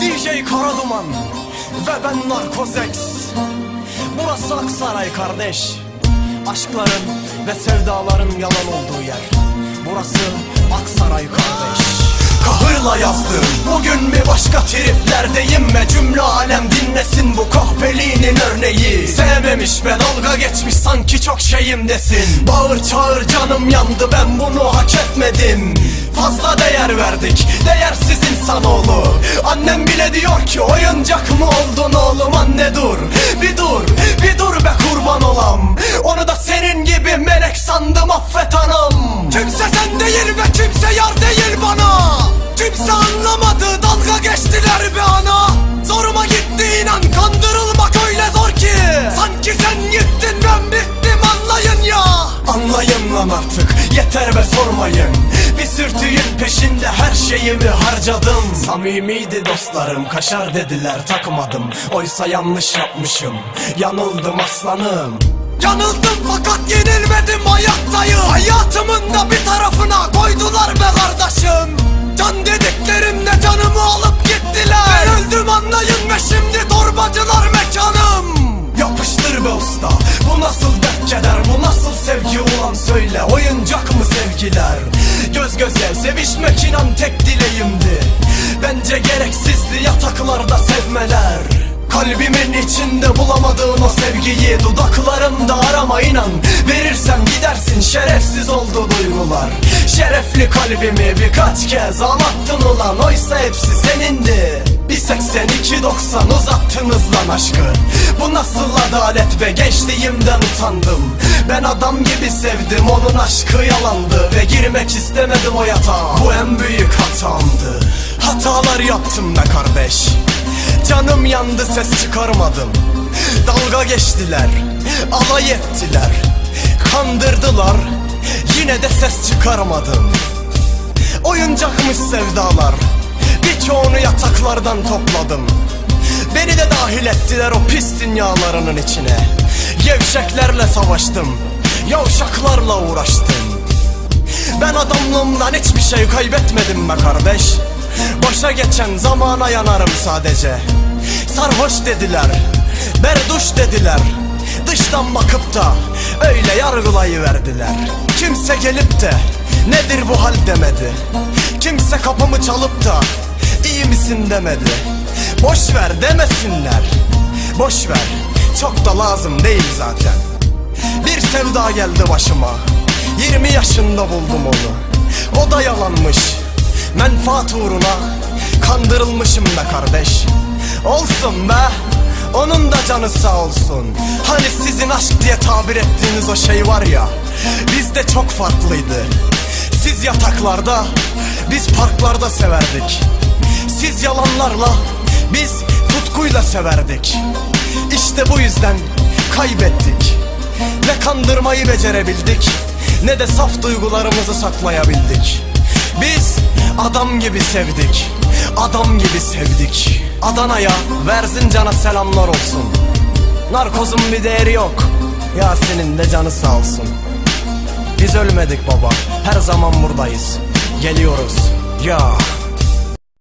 DJ Karaduman ve ben Narkozex. Burası Aksaray kardeş. Aşkların ve sevdaların yalan olduğu yer. Burası Aksaray kardeş. Kahırla yazdım. Bugün bir başka triplerdeyim ve cümle alem dinlesin bu kahpeliğinin örneği. Sevmemiş ve dalga geçmiş sanki çok şeyim desin Bağır çağır canım yandı ben bunu hak etmedim Fazla değer verdik. Değersiz insanoğlu Annem bile diyor ki oyuncak mı oldun oğlum? Anne dur. Bir dur bir dur be kurban olam. Onu da senin gibi melek sandım affet anam. Kimse sen değil ve kimse yar değil bana. Kimse anlamadı dalga geçtiler be ana. Zoruma gitti inan kandırılmak öyle zor ki. Sanki sen Anlayın lan artık. Yeter ve sormayın. Bir sürtüğün peşinde her şeyimi harcadım. Samimiydi dostlarım kaşar dediler takmadım. Oysa yanlış yapmışım. Yanıldım aslanım. Yanıldım fakat yenilmedim hayattayım. Hayatımın da bir tarafına koydular be kardeşim. Can dediklerimle canımı alıp gittiler. Ben öldüm anlayın ve şimdi torbacılar mekanım. Yapıştır be usta ulan söyle Oyuncak mı sevgiler? Göz göze sevişmek inan tek dileğimdi. Bence gereksizdi yataklarda sevmeler. Kalbimin içinde bulamadığın o sevgiyi Dudaklarımda arama inan. Verirsem gidersin şerefsiz oldu duygular. Şerefli kalbimi birkaç kez ağlattın ulan Oysa hepsi senindi. Bir 82-90 uzattınız lan aşkı. Bu nasıl adalet be gençliğimden utandım Ben adam gibi sevdim onun aşkı yalandı Ve girmek istemedim o yatağa. Bu en büyük hatamdı. Hatalar yaptım be kardeş. Canım yandı ses çıkarmadım. Dalga geçtiler Alay ettiler. Kandırdılar Yine de ses çıkarmadım. Oyuncakmış sevdalar Birçoğunu yataklardan topladım. Beni de dahil ettiler o pis dünyalarının içine Gevşeklerle savaştım Yavşaklarla uğraştım. Ben adamlığımdan hiçbir şey kaybetmedim be kardeş. Boşa geçen zamana yanarım sadece. Sarhoş dediler Berduş dediler. Dıştan bakıp da öyle yargılayıverdiler. Kimse gelip de nedir bu hal demedi. Kimse kapımı çalıp da iyi misin demedi. Boş ver demesinler Boş ver çok da lazım değil zaten. Bir sevda geldi başıma. 20 yaşında buldum onu. O da yalanmış. Menfaat uğruna Kandırılmışım be kardeş. Olsun be onun da canı sağ olsun. Hani sizin aşk diye tabir ettiğiniz o şey var ya Bizde çok farklıydı. Siz yataklarda Biz parklarda severdik. Siz yalanlarla Biz tutkuyla severdik İşte bu yüzden kaybettik. Ne kandırmayı becerebildik Ne de saf duygularımızı saklayabildik. Biz adam gibi sevdik Adam gibi sevdik. Adana'ya Verzincan'a selamlar olsun. Narkozun bir değeri yok Yasin'in de canı sağ olsun. Biz ölmedik baba Her zaman buradayız. Geliyoruz. Ya